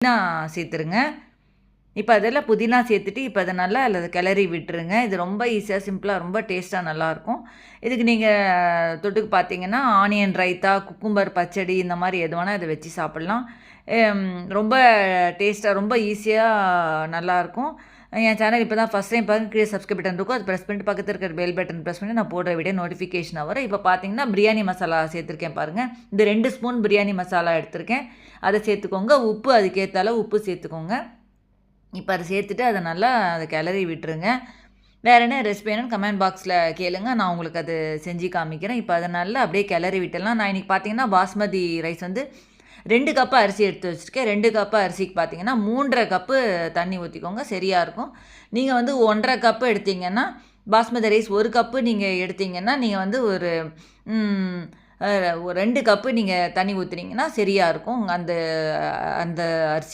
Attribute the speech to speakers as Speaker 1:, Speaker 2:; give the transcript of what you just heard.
Speaker 1: புதினா சேர்த்துருங்க. இப்போ அதெல்லாம் புதினா சேர்த்துட்டு இப்போ அதை நல்லா அல்லது கிளறி விட்டுருங்க. இது ரொம்ப ஈஸியாக சிம்பிளாக ரொம்ப டேஸ்ட்டாக நல்லாயிருக்கும் இதுக்கு நீங்கள் தொட்டுக்கு பார்த்தீங்கன்னா ஆனியன் ரைத்தா குக்கும்பர் பச்சடி இந்த மாதிரி எது வேணால் இதை வச்சு சாப்பிட்லாம். ரொம்ப டேஸ்ட்டாக ரொம்ப ஈஸியாக நல்லாயிருக்கும் என் சேனல் இப்போ தான் ஃபஸ்ட் டைம் பாருங்க கீழே சப்ஸ்கிரைப் பட்டன் இருக்கும். அது ப்ரெஸ் பண்ணிட்டு பக்கத்தில் இருக்கிற பெல் பட்டன் ப்ரெஸ் பண்ணி நான் போடுற வீடியோ நோட்டிஃபிகேஷன் வரும். இப்போ பார்த்தீங்கன்னா பிரியாணி மசாலா சேர்த்துருக்கேன் பாருங்கள் இந்த ரெண்டு ஸ்பூன் பிரியாணி மசாலா எடுத்திருக்கேன். அதை சேர்த்துக்கோங்க. உப்பு அதுக்கேற்றால உப்பு சேர்த்துக்கோங்க. இப்போ அதை சேர்த்துட்டு அதை நல்லா அதை கிளறி விட்டுருங்க. வேறு என்ன ரெசிபி வேணும்னு கமெண்ட் பாக்ஸில் கேளுங்க. நான் உங்களுக்கு அது செஞ்சு காமிக்கிறேன். இப்போ அதை நல்லா அப்படியே கிளறி விட்டுடலாம். நான் இன்றைக்கி பார்த்தீங்கன்னா பாஸ்மதி ரைஸ் வந்து ரெண்டு கப்பு அரிசி எடுத்து வச்சுருக்கேன். ரெண்டு கப்பு அரிசிக்கு பார்த்தீங்கன்னா மூன்றரை கப்பு தண்ணி ஊற்றிக்கோங்க சரியாக இருக்கும். நீங்கள் வந்து ஒன்றரை கப்பு எடுத்தீங்கன்னா பாஸ்மதி ரைஸ் ஒரு கப்பு நீங்கள் எடுத்தீங்கன்னா நீங்கள் வந்து ஒரு ஒரு ரெண்டு கப்பு நீங்கள் தண்ணி ஊற்றுனீங்கன்னா சரியாக இருக்கும். அந்த அந்த அரிசி